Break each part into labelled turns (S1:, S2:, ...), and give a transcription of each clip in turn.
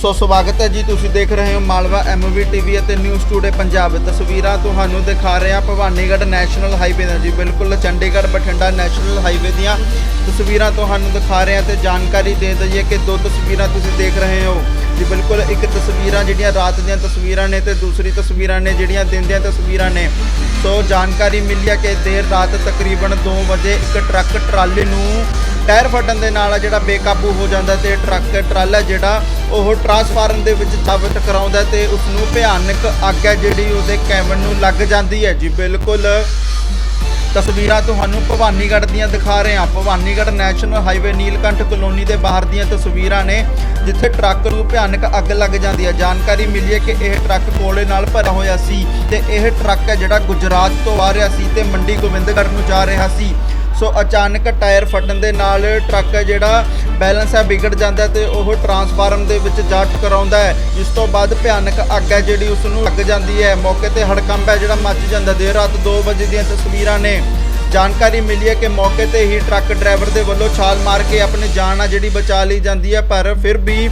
S1: ਸੋ ਸਵਾਗਤ ਹੈ ਜੀ, ਤੁਸੀਂ ਦੇਖ ਰਹੇ ਹੋ ਮਾਲਵਾ ਐਮਵੀ ਟੀਵੀ ਅਤੇ ਨਿਊਜ਼ ਟੂਡੇ ਪੰਜਾਬ। ਤਸਵੀਰਾਂ ਤੁਹਾਨੂੰ ਦਿਖਾ ਰਹੇ ਹਾਂ ਭਵਾਨੀਗੜ੍ਹ ਨੈਸ਼ਨਲ ਹਾਈਵੇ ਦਾ ਜੀ, ਬਿਲਕੁਲ ਚੰਡੀਗੜ੍ਹ ਬਠਿੰਡਾ ਨੈਸ਼ਨਲ ਹਾਈਵੇ ਦੀਆਂ ਤਸਵੀਰਾਂ ਤੁਹਾਨੂੰ ਦਿਖਾ ਰਹੇ ਹਾਂ ਤੇ ਜਾਣਕਾਰੀ ਦੇ ਦਈਏ ਕਿ ਦੋ ਤਸਵੀਰਾਂ ਤੁਸੀਂ ਦੇਖ ਰਹੇ ਹੋ। ਜੀ, ਬਿਲਕੁਲ ਇੱਕ ਤਸਵੀਰਾਂ ਜਿਹੜੀਆਂ ਰਾਤ ਦੀਆਂ ਤਸਵੀਰਾਂ ਨੇ ਤੇ ਦੂਸਰੀ ਤਸਵੀਰਾਂ ਨੇ ਜਿਹੜੀਆਂ ਦਿਨ ਦੀਆਂ ਤਸਵੀਰਾਂ ਨੇ। ਸੋ ਜਾਣਕਾਰੀ ਮਿਲੀ ਹੈ ਕਿ ਦੇਰ ਰਾਤ ਤਕਰੀਬਨ 2 ਵਜੇ ਇੱਕ ਟਰੱਕ ਟਰਾਲੀ ਨੂੰ ਟਾਇਰ ਫਟਣ ਦੇ ਨਾਲ ਜਿਹੜਾ ਬੇਕਾਬੂ ਹੋ ਜਾਂਦਾ ਤੇ ਟਰੱਕ, ਟਰਾਲਾ ਜਿਹੜਾ ਉਹ ਟਰਾਂਸਫਾਰਮ ਦੇ ਵਿੱਚ ਦਬ ਟਕਰਾਉਂਦਾ ਤੇ ਉਸ ਨੂੰ ਭਿਆਨਕ ਅੱਗ ਹੈ ਜਿਹੜੀ ਉਹਦੇ ਕੈਬਨ ਨੂੰ ਲੱਗ ਜਾਂਦੀ ਹੈ। ਜੀ, ਬਿਲਕੁਲ। ਤਸਵੀਰਾਂ ਤੁਹਾਨੂੰ ਭਵਾਨੀਗੜ੍ਹ ਦੀਆਂ ਦਿਖਾ ਰਹੇ ਹਾਂ। Bhawanigarh national highway Neelkanth colony ਦੇ ਬਾਹਰ ਦੀਆਂ ਤਸਵੀਰਾਂ ਨੇ, ਜਿੱਥੇ ਟਰੱਕ ਨੂੰ ਭਿਆਨਕ ਅੱਗ ਲੱਗ ਜਾਂਦੀ ਹੈ। ਜਾਣਕਾਰੀ ਮਿਲੀ ਹੈ ਕਿ ਇਹ ਟਰੱਕ ਕੋਲੇ ਨਾਲ ਭਰਿਆ ਹੋਇਆ ਸੀ ਤੇ ਇਹ ਟਰੱਕ ਹੈ ਜਿਹੜਾ ਗੁਜਰਾਤ ਤੋਂ ਆ ਰਿਹਾ ਸੀ ਤੇ ਮੰਡੀ ਗੋਬਿੰਦਗੜ੍ਹ ਨੂੰ ਜਾ ਰਿਹਾ ਸੀ। ਸੋ ਅਚਾਨਕ ਟਾਇਰ ਫਟਣ ਦੇ ਨਾਲ ਟਰੱਕ ਜਿਹੜਾ ਬੈਲੈਂਸ ਹੈ ਵਿਗੜ ਜਾਂਦਾ ਹੈ ਤੇ ਉਹ ਟਰਾਂਸਫਾਰਮ ਦੇ ਵਿੱਚ ਜਾ ਟਕਰਾਉਂਦਾ ਹੈ। ਜਿਸ ਤੋਂ ਬਾਅਦ ਭਿਆਨਕ ਅੱਗ ਹੈ ਜਿਹੜੀ ਉਸ ਨੂੰ ਲੱਗ ਜਾਂਦੀ ਹੈ। ਮੌਕੇ ਤੇ ਹੜਕੰਪ ਹੈ ਜਿਹੜਾ ਮੱਚ ਜਾਂਦਾ। ਦੇਰ ਰਾਤ 2 ਵਜੇ ਦੀਆਂ ਤਸਵੀਰਾਂ ਨੇ। ਜਾਣਕਾਰੀ ਮਿਲੀ ਹੈ ਕਿ ਮੌਕੇ ਤੇ ਹੀ ਟਰੱਕ ਡਰਾਈਵਰ ਦੇ ਵੱਲੋਂ ਛਾਲ ਮਾਰ ਕੇ ਆਪਣੀ ਜਾਨ ਆ ਜਿਹੜੀ ਬਚਾ ਲਈ ਜਾਂਦੀ ਹੈ, ਪਰ ਫਿਰ ਵੀ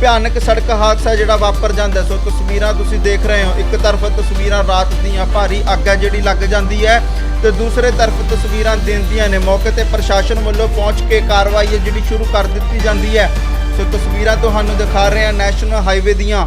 S1: ਭਿਆਨਕ ਸੜਕ ਹਾਦਸਾ ਜਿਹੜਾ ਵਾਪਰ ਜਾਂਦਾ ਸੋ ਤਸਵੀਰਾਂ ਤੁਸੀਂ ਦੇਖ ਰਹੇ ਹੋ। ਇੱਕ ਤਰਫ ਤਸਵੀਰਾਂ ਰਾਤ ਦੀਆਂ ਭਾਰੀ ਅੱਗ ਹੈ ਜਿਹੜੀ ਲੱਗ ਜਾਂਦੀ ਹੈ। ਤੇ ਦੂਸਰੇ ਤਰਫ ਤਸਵੀਰਾਂ ਦਿੰਦੀਆਂ ਨੇ। ਮੌਕੇ ਤੇ ਪ੍ਰਸ਼ਾਸਨ ਵੱਲੋਂ ਪਹੁੰਚ ਕੇ ਕਾਰਵਾਈ ਹੈ ਜਿਹੜੀ ਸ਼ੁਰੂ ਕਰ ਦਿੱਤੀ ਜਾਂਦੀ ਹੈ। ਸੋ ਤਸਵੀਰਾਂ ਤੁਹਾਨੂੰ ਦਿਖਾ ਰਹੇ ਹਾਂ ਨੈਸ਼ਨਲ ਹਾਈਵੇ ਦੀਆਂ।